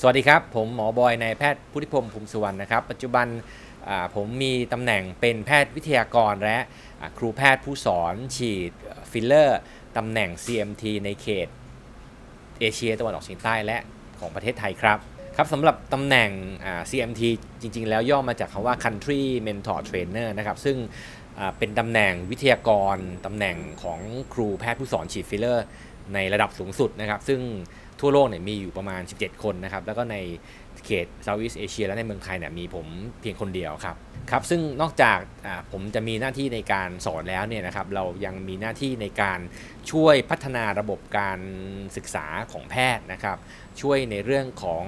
สวัสดีครับ ผมหมอบอยนายแพทย์พุทธิพงศ์ภูมิสุวรรณนะครับ ปัจจุบันผมมีตำแหน่งเป็นแพทย์วิทยากรและครูแพทย์ผู้สอนฉีดฟิลเลอร์ตำแหน่ง CMT ในเขตเอเชียตะวันออกเฉียงใต้และของประเทศไทยครับครับสำหรับตำแหน่ง CMT จริง ๆ แล้วย่อมาจากคำว่า Country Mentor Trainer นะครับซึ่งเป็นตำแหน่งวิทยากรตำแหน่งของครูแพทย์ผู้สอนฉีดฟิลเลอร์ในระดับสูงสุดนะครับ ซึ่ง ทั่วโลกเนี่ยมีอยู่ประมาณ 17 คนนะครับ แล้วก็ในเขต Southeast Asia และในเมืองไทยเนี่ยมีผมเพียงคนเดียวครับครับ ซึ่งนอกจากผมจะมีหน้าที่ในการสอนแล้วเนี่ยนะครับ เรายังมีหน้าที่ในการช่วยพัฒนาระบบการศึกษาของแพทย์นะครับ ช่วยในเรื่องของ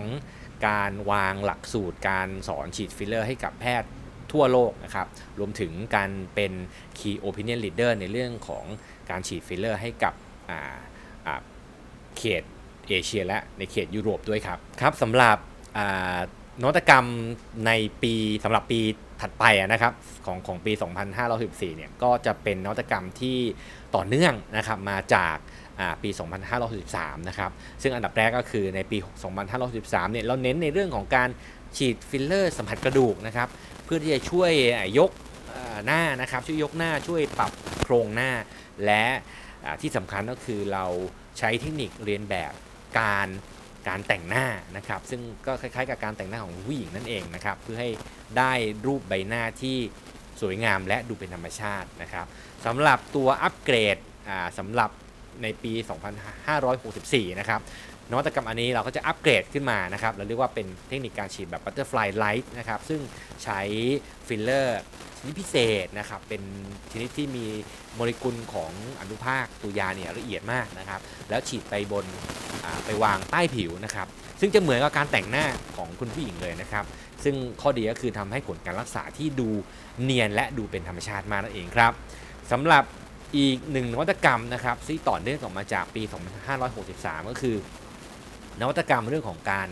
การวางหลักสูตรการสอนฉีดฟิลเลอร์ให้กับแพทย์ทั่วโลกนะครับ รวมถึงการเป็น Key Opinion Leader ในเรื่องของการฉีดฟิลเลอร์ให้กับเขต เอเชียและในเขตยุโรปด้วยครับครับสำหรับนวัตกรรมในปีสำหรับปีถัดไปนะครับของของปี 2514เนี่ยก็จะเป็นนวัตกรรมที่ต่อเนื่องนะครับมาจากอ่าปี 2513นะครับซึ่งอันดับแรกก็คือในปี 2513เนี่ยเราเน้นในเรื่องของการฉีดฟิลเลอร์สัมผัสกระดูกนะครับเพื่อที่จะช่วยยกหน้านะครับช่วยยกหน้าช่วยปรับโครงหน้า และที่สำคัญก็คือเราใช้เทคนิคเรียนแบบ การการแต่งหน้านะครับ ซึ่งก็คล้ายๆ กับการแต่งหน้าของผู้หญิงนั่นเองนะครับ เพื่อให้ได้รูปใบหน้าที่สวยงามและดูเป็นธรรมชาตินะครับสำหรับตัวอัปเกรดอ่าสำหรับในปี 2564 นะครับ นวัตกรรมอันนี้เราก็จะอัปเกรดขึ้นมานะครับเราเรียกว่าเป็นเทคนิคการฉีดแบบ Butterfly Light นะครับซึ่งใช้ฟิลเลอร์ชนิดพิเศษนะครับเป็นชนิดที่มีโมเลกุลของอนุภาคตัวยาเนี่ยละเอียดมากนะครับแล้วฉีดไปบนไปวางใต้ผิวนะครับซึ่งจะเหมือนกับการแต่งหน้าของคุณผู้หญิงเลยนะครับ ซึ่งข้อดีก็คือทำให้ผลการรักษาที่ดูเนียนและดูเป็นธรรมชาติมากนั่นเองครับสำหรับอีกหนึ่งนวัตกรรมนะครับที่ต่อเนื่องออกมาจากปี 2563 ก็คือ นวัตกรรมเรื่องของการ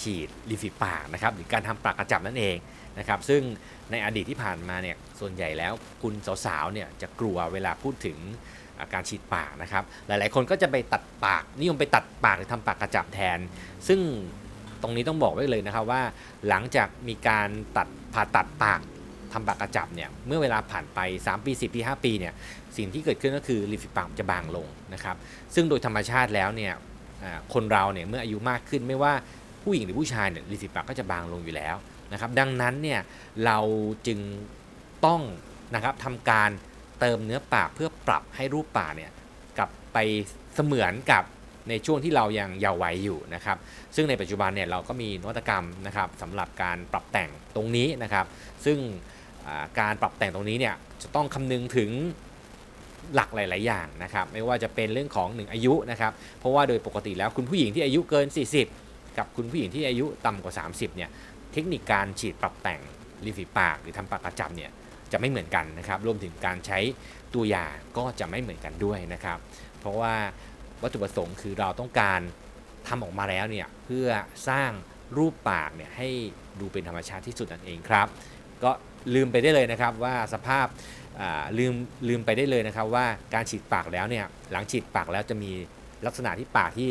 ฉีดริมฝีปากนะครับหรือการทำปากกระจับนั่นเองนะครับซึ่งในอดีตที่ผ่านมาเนี่ยส่วนใหญ่แล้วคุณสาวๆเนี่ยจะกลัวเวลาพูดถึงาการฉีดปากนะครับหลายๆ คนก็จะไปตัดปากนิยมไปตัดปากหรือทำปากกระจับแทน ซึ่งตรงนี้ต้องบอกไว้เลยนะครับว่า หลังจากมีการตัดผ่าตัดปากทำปากกระจับเนี่ยเมื่อเวลาผ่านไป 3 ปี 10 ปี 5 ปีเนี่ยสิ่งที่เกิดขึ้นก็คือริมฝีปากจะบางลงนะครับซึ่งโดยธรรมชาติแล้วเนี่ย คนเราเนี่ยเมื่ออายุมากขึ้นไม่ว่าผู้หญิงหรือผู้ชายเนี่ยริมฝีปากก็จะบางลงอยู่แล้วนะครับ ดังนั้นเนี่ยเราจึงต้องนะครับทำการเติมเนื้อปากเพื่อปรับให้รูปปากเนี่ยกลับไปเสมือนกับในช่วงที่เรายังเยาว์วัยอยู่นะครับ ซึ่งในปัจจุบันเนี่ยเราก็มีนวัตกรรมนะครับสำหรับการปรับแต่งตรงนี้นะครับ ซึ่งการปรับแต่งตรงนี้เนี่ยจะต้องคำนึงถึง หลักหลาย ๆ อย่างนะครับ ไม่ว่าจะเป็นเรื่องของหนึ่งอายุนะครับ เพราะว่าโดยปกติแล้วคุณผู้หญิงที่อายุเกิน 40 กับคุณผู้หญิงที่อายุต่ำกว่า 30 เนี่ย เทคนิคการฉีดปรับแต่งริมฝีปากหรือทำปากกระจับเนี่ยจะไม่เหมือนกันนะครับ รวมถึงการใช้ตัวยาก็จะไม่เหมือนกันด้วยนะครับ เพราะว่าวัตถุประสงค์คือเราต้องการทำออกมาแล้วเนี่ยเพื่อสร้างรูปปากเนี่ยให้ดูเป็นธรรมชาติที่สุดนั่นเองครับ ก็ลืมไปได้เลยนะครับว่าสภาพ ลืมลืมไปได้เลยนะครับว่าการฉีดปากแล้วเนี่ยหลังฉีดปากแล้วจะมีลักษณะที่ปากที่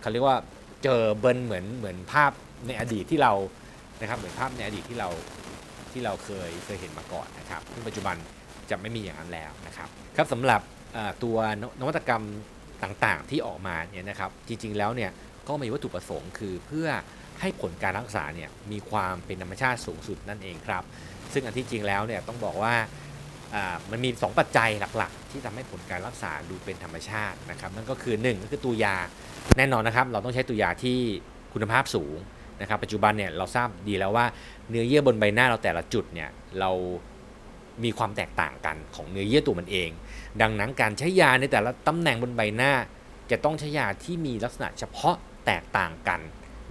เขาเรียกว่าเจอเบิร์นเหมือนเหมือนภาพในอดีตที่เรานะครับเหมือนภาพในอดีตที่เราที่เราเคยเคยเห็นมาก่อนนะครับซึ่งปัจจุบันจะไม่มีอย่างนั้นแล้วนะครับครับสำหรับตัวนนวัตกรรมต่างๆ ที่ออกมาเนี่ยนะครับจริงๆแล้วเนี่ยก็มีวัตถุประสงค์คือเพื่อให้ผลการรักษาเนี่ยมีความเป็นธรรมชาติสูงสุดนั่นเองครับ ซึ่งอันที่จริงแล้วเนี่ยต้องบอกว่า มันมี 2 ปัจจัยหลักๆ ที่ทำให้ผลการรักษาดูเป็นธรรมชาตินะครับนั่นก็คือ 1 ก็คือตัวยาแน่นอนนะครับ เราต้องใช้ตัวยาที่คุณภาพสูงนะครับปัจจุบันเนี่ยเราทราบดีแล้วว่าเนื้อเยื่อบนใบหน้าเราแต่ละจุดเนี่ยเรามีความแตกต่างกันของเนื้อเยื่อตัวมันเอง ดังนั้นการใช้ยาในแต่ละตำแหน่งบนใบหน้า จะต้องใช้ยาที่มีลักษณะเฉพาะแตกต่างกัน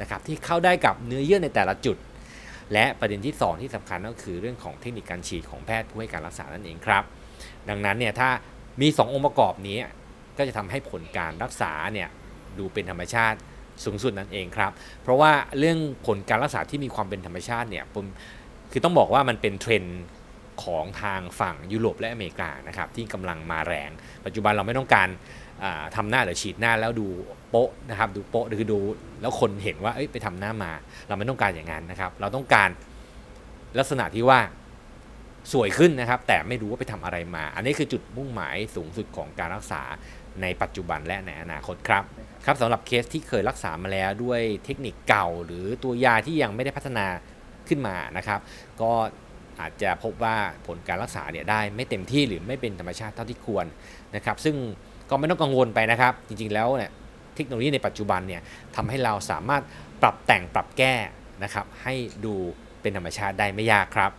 นะครับที่เข้าได้กับเนื้อเยื่อในแต่ละจุด และประเด็นที่ 2 ที่สำคัญก็คือเรื่องของเทคนิคการฉีดของแพทย์ผู้ให้การรักษานั่นเองครับ ดังนั้นเนี่ยถ้ามี 2 องค์ประกอบนี้ก็จะทำให้ผลการรักษาเนี่ยดูเป็นธรรมชาติสูงสุดนั่นเองครับ เพราะว่าเรื่องผลการรักษาที่มีความเป็นธรรมชาติเนี่ยผมคือต้องบอกว่ามันเป็นเทรนด์ของทางฝั่งยุโรปและอเมริกานะครับที่กำลังมาแรง ปัจจุบันเราไม่ต้องการ อ่าทำหน้าหรือฉีดหน้าแล้วดูโป๊ะนะครับดูโป๊ะคือดูแล้วคนเห็นว่าเอ้ยไปทำหน้ามา เราไม่ต้องการอย่างนั้นนะครับ เราต้องการลักษณะที่ว่าสวยขึ้นนะครับ แต่ไม่รู้ว่าไปทำอะไรมา อันนี้คือจุดมุ่งหมายสูงสุดของการรักษาในปัจจุบันและในอนาคตครับครับสำหรับเคสที่เคยรักษามาแล้วด้วยเทคนิคเก่า หรือตัวยาที่ยังไม่ได้พัฒนาขึ้นมานะครับ ก็อาจจะพบว่าผลการรักษาเนี่ยได้ไม่เต็มที่หรือไม่เป็นธรรมชาติเท่าที่ควรนะครับ ซึ่ง ก็ไม่ต้องกังวลไปนะครับ จริงๆแล้วเนี่ยเทคโนโลยีในปัจจุบันเนี่ยทำให้เราสามารถปรับแต่งปรับแก้นะครับให้ดูเป็นธรรมชาติได้ไม่ยากครับ